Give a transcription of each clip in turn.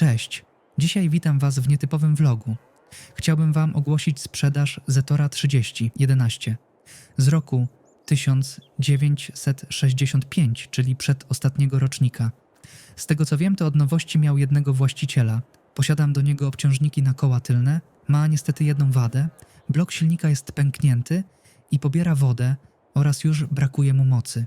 Cześć. Dzisiaj witam Was w nietypowym vlogu. Chciałbym Wam ogłosić sprzedaż Zetora 3011 z roku 1965, czyli przedostatniego rocznika. Z tego co wiem, to od nowości miał jednego właściciela. Posiadam do niego obciążniki na koła tylne. Ma niestety jedną wadę. Blok silnika jest pęknięty i pobiera wodę oraz już brakuje mu mocy.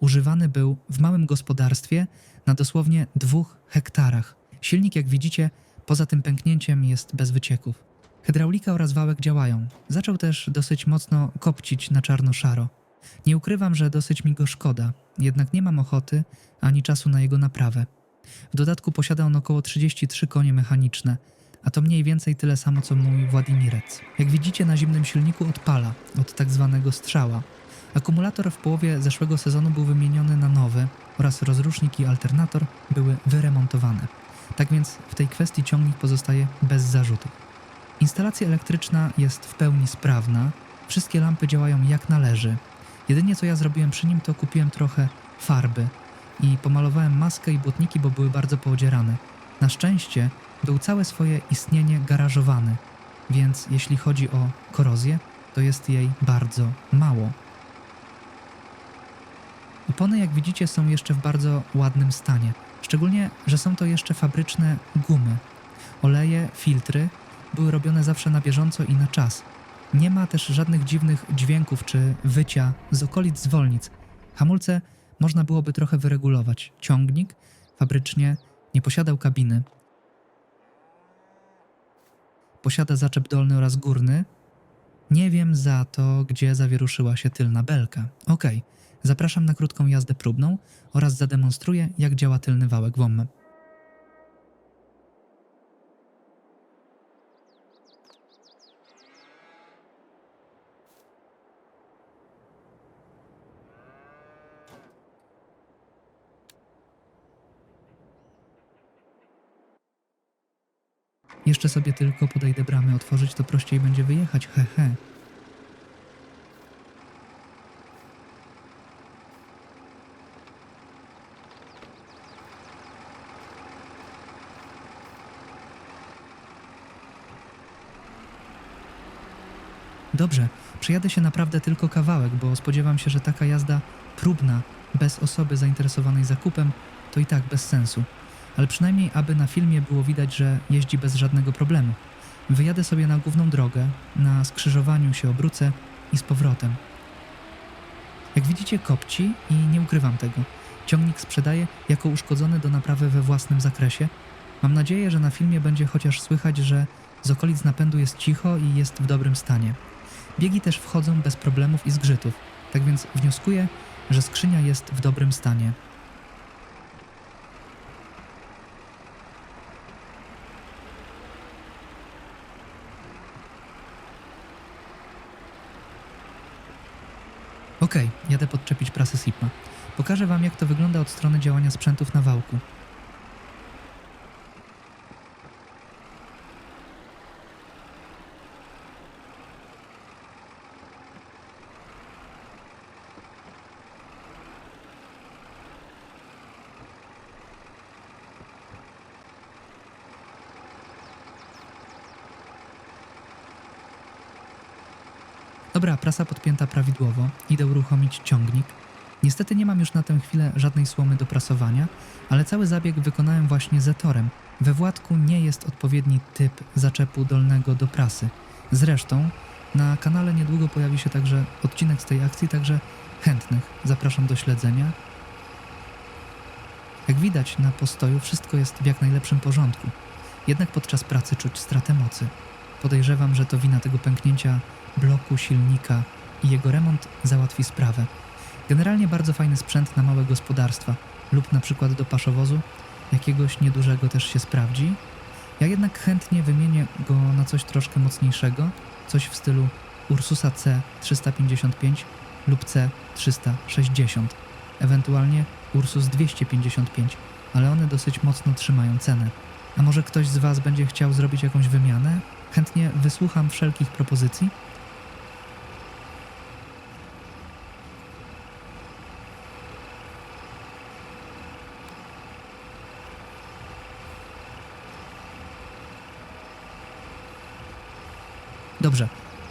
Używany był w małym gospodarstwie na dosłownie dwóch hektarach. Silnik, jak widzicie, poza tym pęknięciem jest bez wycieków. Hydraulika oraz wałek działają. Zaczął też dosyć mocno kopcić na czarno-szaro. Nie ukrywam, że dosyć mi go szkoda, jednak nie mam ochoty ani czasu na jego naprawę. W dodatku posiada on około 33 konie mechaniczne, a to mniej więcej tyle samo co mój Władimirec. Jak widzicie, na zimnym silniku odpala od tak zwanego strzała. Akumulator w połowie zeszłego sezonu był wymieniony na nowy oraz rozrusznik i alternator były wyremontowane. Tak więc w tej kwestii ciągnik pozostaje bez zarzutów. Instalacja elektryczna jest w pełni sprawna, wszystkie lampy działają jak należy. Jedynie co ja zrobiłem przy nim to kupiłem trochę farby i pomalowałem maskę i błotniki, bo były bardzo poodzierane. Na szczęście był całe swoje istnienie garażowany, więc jeśli chodzi o korozję, to jest jej bardzo mało. Opony, jak widzicie, są jeszcze w bardzo ładnym stanie. Szczególnie, że są to jeszcze fabryczne gumy. Oleje, filtry były robione zawsze na bieżąco i na czas. Nie ma też żadnych dziwnych dźwięków czy wycia z okolic zwolnic. Hamulce można byłoby trochę wyregulować. Ciągnik fabrycznie nie posiadał kabiny. Posiada zaczep dolny oraz górny. Nie wiem za to, gdzie zawieruszyła się tylna belka. Okej, zapraszam na krótką jazdę próbną oraz zademonstruję, jak działa tylny wałek WOM. Jeszcze sobie tylko podejdę bramy otworzyć, to prościej będzie wyjechać, he he. Dobrze, przejadę się naprawdę tylko kawałek, bo spodziewam się, że taka jazda próbna, bez osoby zainteresowanej zakupem, to i tak bez sensu. Ale przynajmniej, aby na filmie było widać, że jeździ bez żadnego problemu. Wyjadę sobie na główną drogę, na skrzyżowaniu się obrócę i z powrotem. Jak widzicie, kopci i nie ukrywam tego. Ciągnik sprzedaje jako uszkodzony do naprawy we własnym zakresie. Mam nadzieję, że na filmie będzie chociaż słychać, że z okolic napędu jest cicho i jest w dobrym stanie. Biegi też wchodzą bez problemów i zgrzytów, tak więc wnioskuję, że skrzynia jest w dobrym stanie. Okej, jadę podczepić prasę Sigma. Pokażę Wam, jak to wygląda od strony działania sprzętów na wałku. Dobra, prasa podpięta prawidłowo. Idę uruchomić ciągnik. Niestety nie mam już na tę chwilę żadnej słomy do prasowania, ale cały zabieg wykonałem właśnie zetorem. We Władku nie jest odpowiedni typ zaczepu dolnego do prasy. Zresztą na kanale niedługo pojawi się także odcinek z tej akcji, także chętnych zapraszam do śledzenia. Jak widać na postoju wszystko jest w jak najlepszym porządku. Jednak podczas pracy czuć stratę mocy. Podejrzewam, że to wina tego pęknięcia bloku silnika i jego remont załatwi sprawę. Generalnie bardzo fajny sprzęt na małe gospodarstwa lub na przykład do paszowozu, jakiegoś niedużego też się sprawdzi. Ja jednak chętnie wymienię go na coś troszkę mocniejszego, coś w stylu Ursusa C 355 lub C 360, ewentualnie Ursus 255, ale one dosyć mocno trzymają cenę. A może ktoś z Was będzie chciał zrobić jakąś wymianę? Chętnie wysłucham wszelkich propozycji. Dobrze,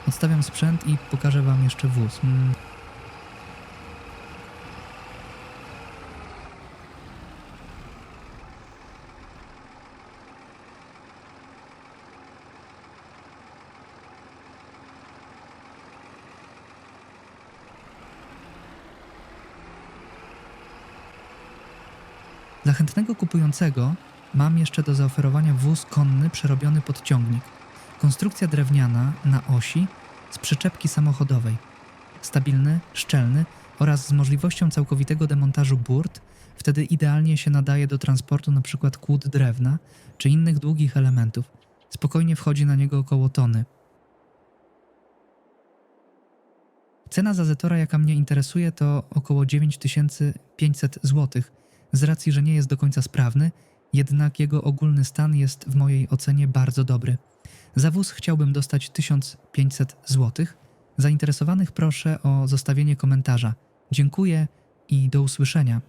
odstawiam sprzęt i pokażę Wam jeszcze wóz. Mm. Dla chętnego kupującego mam jeszcze do zaoferowania wóz konny przerobiony pod ciągnik. Konstrukcja drewniana na osi z przyczepki samochodowej. Stabilny, szczelny oraz z możliwością całkowitego demontażu burt, wtedy idealnie się nadaje do transportu np. kłód drewna czy innych długich elementów. Spokojnie wchodzi na niego około tony. Cena za Zetora, jaka mnie interesuje, to około 9500 zł. Z racji, że nie jest do końca sprawny, jednak jego ogólny stan jest w mojej ocenie bardzo dobry. Za wóz chciałbym dostać 1500 zł. Zainteresowanych proszę o zostawienie komentarza. Dziękuję i do usłyszenia.